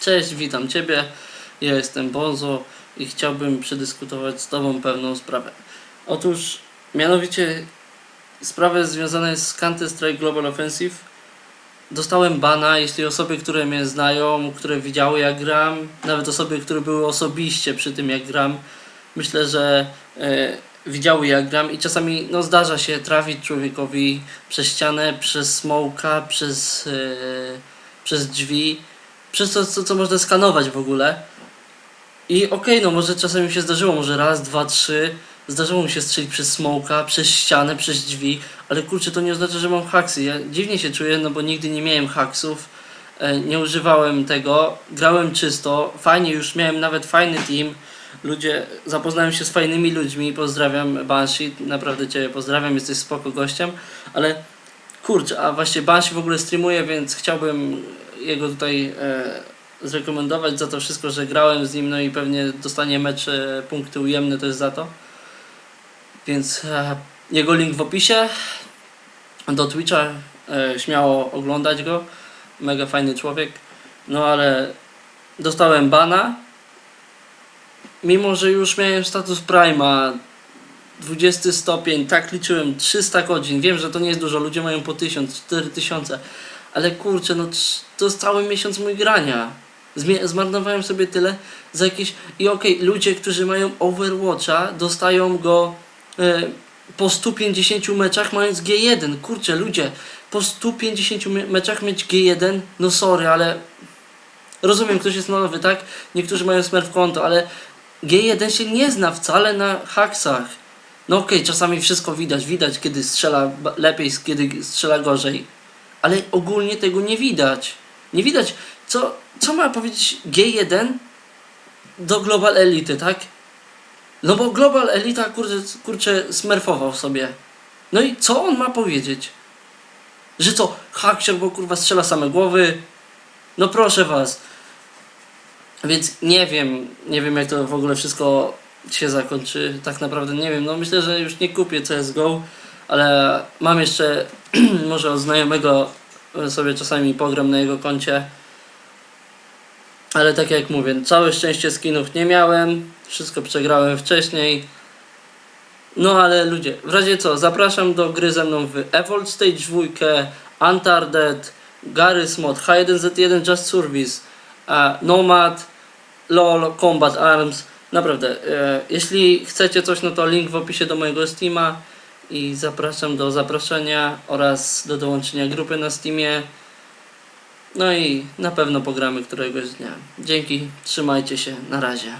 Cześć, witam Ciebie. Ja jestem Bonzo i chciałbym przedyskutować z Tobą pewną sprawę. Otóż, mianowicie, sprawę związaną z Counter-Strike Global Offensive. Dostałem bana, jeśli osoby, które mnie znają, które widziały jak gram, nawet osoby, które były osobiście przy tym jak gram, myślę, że e, widziały jak gram i czasami no, zdarza się trafić człowiekowi przez ścianę, przez smoka, przez, e, przez drzwi przez to, co, co można skanować w ogóle. I okej, no może czasem mi się zdarzyło, może raz, dwa, trzy, zdarzyło mi się strzelić przez smoka, przez ścianę, przez drzwi, ale kurczę, to nie oznacza, że mam haksy. Ja dziwnie się czuję, no bo nigdy nie miałem haksów, e, nie używałem tego, grałem czysto, fajnie, już miałem nawet fajny team, ludzie, zapoznałem się z fajnymi ludźmi, pozdrawiam Banshee, naprawdę Cię pozdrawiam, jesteś spoko gościem, ale kurczę, a właśnie Banshee w ogóle streamuje, więc chciałbym jego tutaj e, zrekomendować za to wszystko, że grałem z nim, no i pewnie dostanie mecz e, punkty ujemne, to jest za to. Więc e, jego link w opisie do Twitcha, e, śmiało oglądać go, mega fajny człowiek. No ale dostałem bana, mimo że już miałem status Prima, 20 stopień, tak liczyłem, 300 godzin, wiem, że to nie jest dużo, ludzie mają po 1000, 4000, ale kurczę, no to jest cały miesiąc mój grania. Zmarnowałem sobie tyle za jakieś... I okej, ludzie, którzy mają Overwatcha, dostają go e, po 150 meczach mając G1. Kurczę, ludzie, po 150 me- meczach mieć G1, no sorry, ale... Rozumiem, ktoś jest nowy, tak? Niektórzy mają smurf konto, ale G1 się nie zna wcale na haksach. No okej, czasami wszystko widać, widać kiedy strzela lepiej, kiedy strzela gorzej. Ale ogólnie tego nie widać. Nie widać, co, co ma powiedzieć G1 do Global Elity, tak? No bo Global Elita, kurczę, kurczę smerfował sobie. No i co on ma powiedzieć? Że co, haksior, bo kurwa strzela same głowy? No proszę was. Więc nie wiem, nie wiem jak to w ogóle wszystko się zakończy. Tak naprawdę nie wiem. No myślę, że już nie kupię CSGO, ale mam jeszcze może od znajomego sobie czasami pogram na jego koncie. Ale tak jak mówię, całe szczęście skinów nie miałem. Wszystko przegrałem wcześniej. No ale ludzie, w razie co, zapraszam do gry ze mną w Evolve Stage 2, Uncharted, Garry's Mod, H1Z1 Just Service, e, Nomad, LOL, Combat Arms. Naprawdę, e, jeśli chcecie coś, no to link w opisie do mojego Steama i zapraszam do zaproszenia oraz do dołączenia grupy na Steamie. No i na pewno pogramy któregoś dnia. Dzięki, trzymajcie się, na razie.